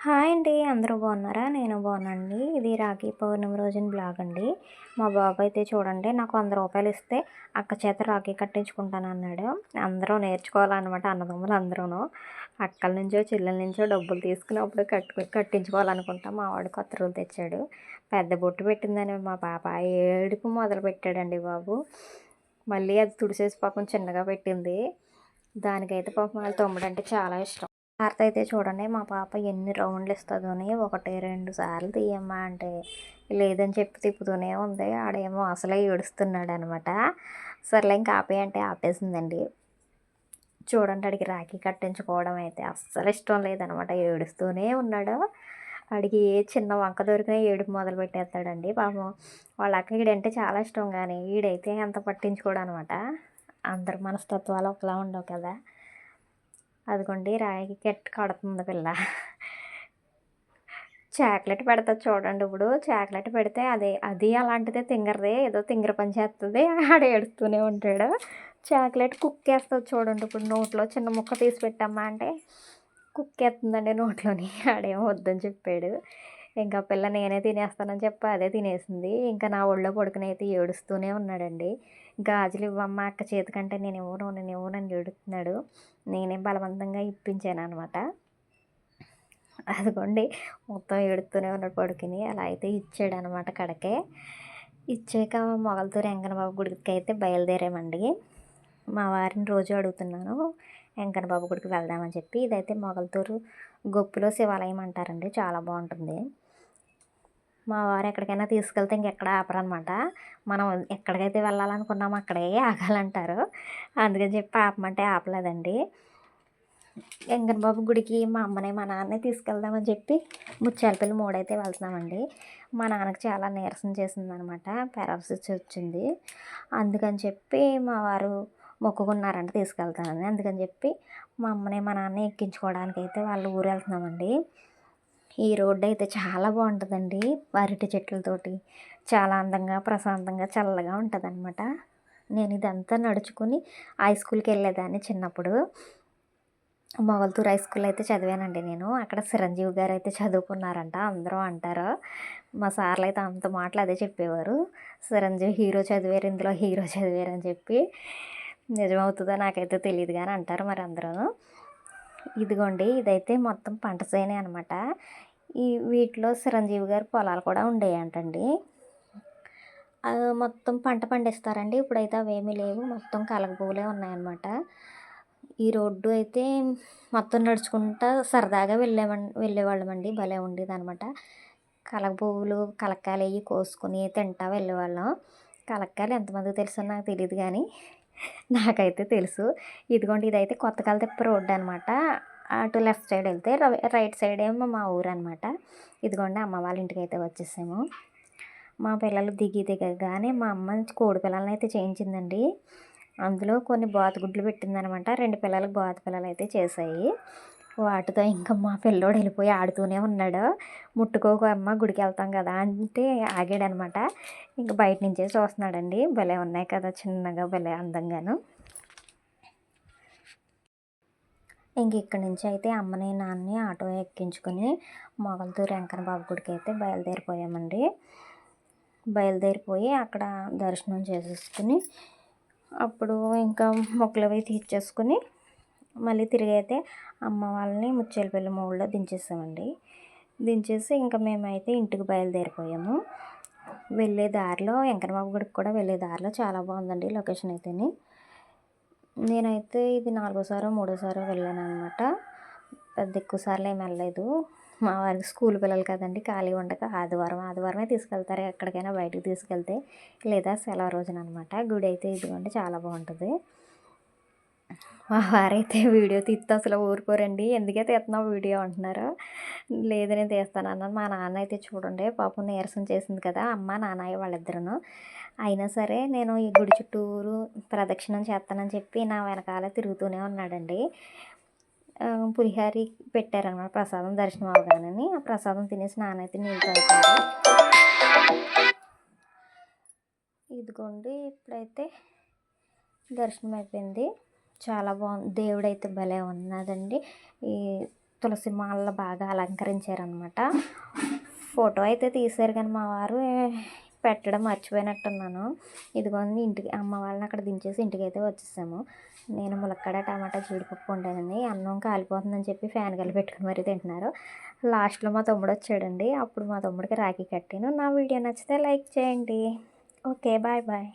Hi అండి. అందరూ బాగున్నారా? నేను బాగున్నానండి. ఇది రాఖీ పౌర్ణమి రోజున బ్లాగ్ అండి. మా బాబు అయితే చూడండి నాకు వంద రూపాయలు ఇస్తే అక్క చేత రాఖీ కట్టించుకుంటాను అన్నాడు. అందరూ నేర్చుకోవాలన్నమాట అన్నదమ్ములు అందరూ అక్కల నుంచో చెల్లెల నుంచో డబ్బులు తీసుకుని అప్పుడు కట్టు కట్టించుకోవాలనుకుంటా మా వాడు కొత్త రూలు తెచ్చాడు. పెద్ద బొట్టు పెట్టిందని మా పాప ఏడుపు మొదలు పెట్టాడండి బాబు. మళ్ళీ అది తుడిసేసి పాపం చిన్నగా పెట్టింది. దానికైతే పాపం వాళ్ళ తమ్ముడు అంటే చాలా ఇష్టం. భారత అయితే చూడండి మా పాప ఎన్ని రౌండ్లు ఇస్తుందని ఒకటి రెండు సార్లు తీయమ్మా అంటే లేదని చెప్పి తిప్పుతూనే ఉంది. ఆడేమో అసలే ఏడుస్తున్నాడు అనమాట సర్లే ఇంకా ఆపే అంటే ఆపేసిందండి. చూడండి అడిగి రాఖీ కట్టించుకోవడం అయితే అస్సలు ఇష్టం లేదనమాట. ఏడుస్తూనే ఉన్నాడు. అడిగి ఏ చిన్న వంక దొరికినా ఏడుపు మొదలు పెట్టేస్తాడండి పాపం. వాళ్ళ అక్క ఈడంటే చాలా ఇష్టం కానీ ఈడైతే ఎంత పట్టించుకోడు అనమాట అందరి మనస్తత్వాలు ఒకలా ఉండవు కదా. అదిగోండి రాయికి గట్టి కడుతుంది పిల్ల. చాక్లెట్ పెడతా చూడండి ఇప్పుడు. చాక్లెట్ పెడితే అదే అది అలాంటిదే తింగరదే ఏదో తింగర పని చేస్తుంది ఆడ ఏడుస్తూనే ఉంటాడు. చాక్లెట్ కుక్ వేస్తుంది చూడండి ఇప్పుడు నోట్లో చిన్న ముక్క తీసి పెట్టమ్మా అంటే కుక్ వేస్తుందండి నోట్లోని. ఆడేమో వద్దని చెప్పాడు. ఇంకా పిల్ల నేనే తినేస్తానని చెప్పి అదే తినేసింది. ఇంకా నా ఒళ్ళో పడుకునైతే అయితే ఏడుస్తూనే ఉన్నాడండి. గాజులు ఇవ్వమ్మ అక్క చేతికంటే నేను ఇవ్వను నేను ఇవ్వనని ఏడుతున్నాడు నేనే బలవంతంగా ఇప్పించాను అనమాట అదిగోండి మొత్తం ఏడుతూనే ఉన్నాడు పడుకుని. అలా అయితే ఇచ్చాడు అనమాట కడకే. ఇచ్చాక మొగలతూరు వెంకన్నబాబు గుడికి అయితే బయలుదేరామండి. మా వారిని రోజు అడుగుతున్నాను వెంకన్నబాబు గుడికి వెళ్దామని చెప్పి. ఇదైతే మొగలతూరు గొప్పులో శివాలయం అంటారండి చాలా బాగుంటుంది. మా వారు ఎక్కడికైనా తీసుకెళ్తే ఇంకెక్కడ ఆపరనమాట. మనం ఎక్కడికైతే వెళ్ళాలనుకున్నామో అక్కడే ఆగాలంటారు. అందుకని చెప్పి ఆపమంటే ఆపలేదండి. వెంకన్న బాబు గుడికి మా అమ్మనే మా నాన్నే తీసుకెళ్దామని చెప్పి ముచ్చాలపల్లి మూడైతే వెళ్తున్నామండి. మా నాన్నకి చాలా నీరసం చేసిందనమాట. పారాలసిస్ వచ్చింది. అందుకని చెప్పి మా వారు మొక్కుకున్నారంటే తీసుకెళ్తానని. అందుకని చెప్పి మా అమ్మనే మా నాన్న ఎక్కించుకోవడానికి అయితే వాళ్ళు ఊరు వెళ్తున్నామండి. ఈ రోడ్డు అయితే చాలా బాగుంటుందండి అరటి చెట్లతోటి. చాలా అందంగా ప్రశాంతంగా చల్లగా ఉంటుందన్నమాట. నేను ఇదంతా నడుచుకుని హై స్కూల్కి వెళ్ళేదాన్ని చిన్నప్పుడు. మొగల్తూరు హై స్కూల్ అయితే చదివానండి నేను. అక్కడ చిరంజీవి గారు అయితే చదువుకున్నారంట అందరూ అంటారు. మా సార్లు అయితే అంత మాటలు అదే చెప్పేవారు. చిరంజీవి హీరో చదివారు ఇందులో హీరో చదివారు అని చెప్పి. నిజమవుతుందో నాకైతే తెలియదు కానీ అంటారు మరి అందరూ ఇదిగోండి ఇదైతే మొత్తం పంట చేనే అనమాట ఈ వీటిలో చిరంజీవి గారి పొలాలు కూడా ఉండేయంటండి. మొత్తం పంట పండిస్తారండి. ఇప్పుడైతే అవేమీ లేవు. మొత్తం కలగపూలే ఉన్నాయన్నమాట. ఈ రోడ్డు అయితే మొత్తం నడుచుకుంటా సరదాగా వెళ్ళేవన్ వెళ్ళేవాళ్ళం అండి భలే ఉండేది అనమాట కలగ పువ్వులు కలక్కాయలు అవి కోసుకొని తింటా వెళ్ళేవాళ్ళం. కలక్కాయలు ఎంతమందికి తెలుసో నాకు తెలియదు కానీ నాకైతే తెలుసు. ఇదిగోండి ఇదైతే కొత్త కలతిప్ప రోడ్డు అనమాట అటు లెఫ్ట్ సైడ్ వెళ్తే రైట్ సైడ్ ఏమో మా ఊరు అనమాట ఇదిగోండి అమ్మ వాళ్ళ ఇంటికి అయితే వచ్చేసాము. మా పిల్లలు దిగి దిగగానే మా అమ్మ కోడి పిల్లలని అయితే చేయించిందండి. అందులో కొన్ని బాతుగుడ్లు పెట్టిందనమాట రెండు పిల్లలకు బాత పిల్లలు అయితే చేసాయి వాటితో ఇంకా మా పిల్లోడు వెళ్ళిపోయి ఆడుతూనే ఉన్నాడు. ముట్టుకోకు అమ్మ గుడికి వెళ్తాం కదా అంటే ఆగాడనమాట ఇంకా బయట నుంచే చూస్తున్నాడండి. భలే ఉన్నాయి కదా చిన్నగా భలే అందంగాను. ఇంక ఇక్కడి నుంచి అయితే అమ్మని నాన్నని ఆటో ఎక్కించుకొని మొగల్తూరు వెంకన్న బాబు గుడికి అయితే బయలుదేరిపోయామండి. బయలుదేరిపోయి అక్కడ దర్శనం చేసేసుకుని అప్పుడు ఇంకా మొక్కలు తీర్చేసుకుని మళ్ళీ తిరిగి అయితే అమ్మ వాళ్ళని ముచ్చేలపల్లి మూడులో దించేసామండి. దించేసి ఇంకా మేమైతే ఇంటికి బయలుదేరిపోయాము. వెళ్ళే దారిలో వెంకటబాబు గుడికి కూడా వెళ్ళే దారిలో చాలా బాగుందండి లొకేషన్ అయితేని. నేనైతే ఇది నాలుగోసారో మూడోసారో వెళ్ళాను అనమాట పెద్ద ఎక్కువ సార్లు ఏమి వెళ్ళలేదు. మా వారికి స్కూల్ పిల్లలు కదండి ఖాళీ ఉండక ఆదివారం ఆదివారమే తీసుకెళ్తారు. ఎక్కడికైనా బయటకు తీసుకెళ్తే లేదా సెలవు రోజున అనమాట గుడి అయితే ఇదిగోండి చాలా బాగుంటుంది. మా వారైతే వీడియో తీస్తే అసలు ఊరుకోరండి. ఎందుకే తీస్తున్నావు వీడియో? అంటున్నారు. లేదు నేను తీస్తాను అన్నాను. మా నాన్న అయితే చూడండి పాపం నీరసం చేసింది కదా అమ్మ నాన్నయ్య వాళ్ళిద్దరూ అయినా సరే నేను ఈ గుడి చుట్టూరు ప్రదక్షిణం చేస్తానని చెప్పి నా వెనకాల తిరుగుతూనే ఉన్నాడండి. పులిహారి పెట్టారనమాట ప్రసాదం దర్శనం అవగానని. ఆ ప్రసాదం తినేసి నాన్న అయితే నీళ్ళు తాగుతాడు. ఇదిగోండి ఇప్పుడైతే దర్శనం అయిపోయింది. చాలా బాగుంది దేవుడైతే భలే ఉన్నదండి ఈ తులసి మాలలో బాగా అలంకరించారనమాట ఫోటో అయితే తీశారు కానీ మా వారు పెట్టడం మర్చిపోయినట్టున్నాను. ఇదిగోండి ఇంటికి అమ్మ వాళ్ళని అక్కడ దించేసి ఇంటికి అయితే వచ్చేసాము. నేను ములక్కాడ టమాటా జీడిపప్పు ఉండేదండి అన్నం కాలిపోతుందని చెప్పి ఫ్యాన్ కలిపి పెట్టుకుని మరీ తింటున్నారు. లాస్ట్లో మా తమ్ముడు వచ్చాడండి. అప్పుడు మా తమ్ముడికి రాఖీ కట్టాను. నా వీడియో నచ్చితే లైక్ చేయండి. Okay bye bye.